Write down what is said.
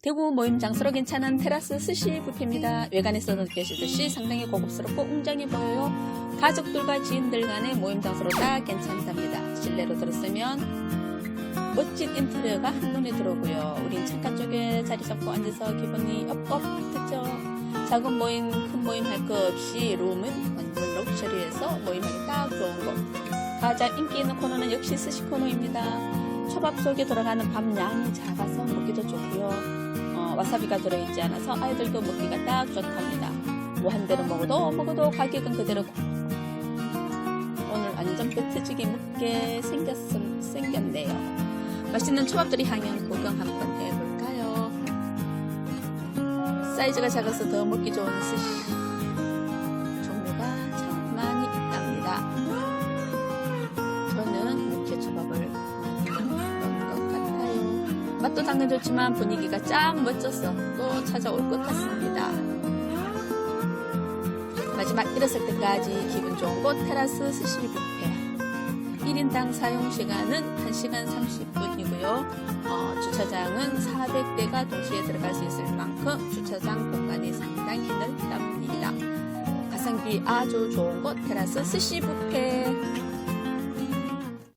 대구 모임 장소로 괜찮은 테라스 스시 뷔페입니다. 외관에서 느껴지듯이 상당히 고급스럽고 웅장해 보여요. 가족들과 지인들 간의 모임 장소로 딱 괜찮답니다. 실내로 들었으면 멋진 인테리어가 한눈에 들어오고요. 우린 창가 쪽에 자리 잡고 앉아서 기분이 듣죠. 작은 모임, 큰 모임 할거 없이 룸은 완전 럭셔리해서 모임하기 딱 좋은 곳. 가장 인기 있는 코너는 역시 스시 코너입니다. 초밥 속에 들어가는 밥 양이 작아서 먹기도 좋고요. 어, 와사비가 들어있지 않아서 아이들도 먹기가 딱 좋답니다. 뭐 한 대로 먹어도 먹어도 가격은 그대로 오늘 완전 배 터지게 먹게 생겼, 생겼네요. 맛있는 초밥들이 향연 구경 한번 해볼까요? 사이즈가 작아서 더 먹기 좋은 스시 맛도 당연 좋지만 분위기가 짱 멋져서 또 찾아올 것 같습니다. 마지막 일어설 때까지 기분 좋은 곳 테라스 스시 뷔페 1인당 사용 시간은 1시간 30분이고요. 어, 주차장은 400대가 동시에 들어갈 수 있을 만큼 주차장 공간이 상당히 넓답니다. 가성비 아주 좋은 곳 테라스 스시 뷔페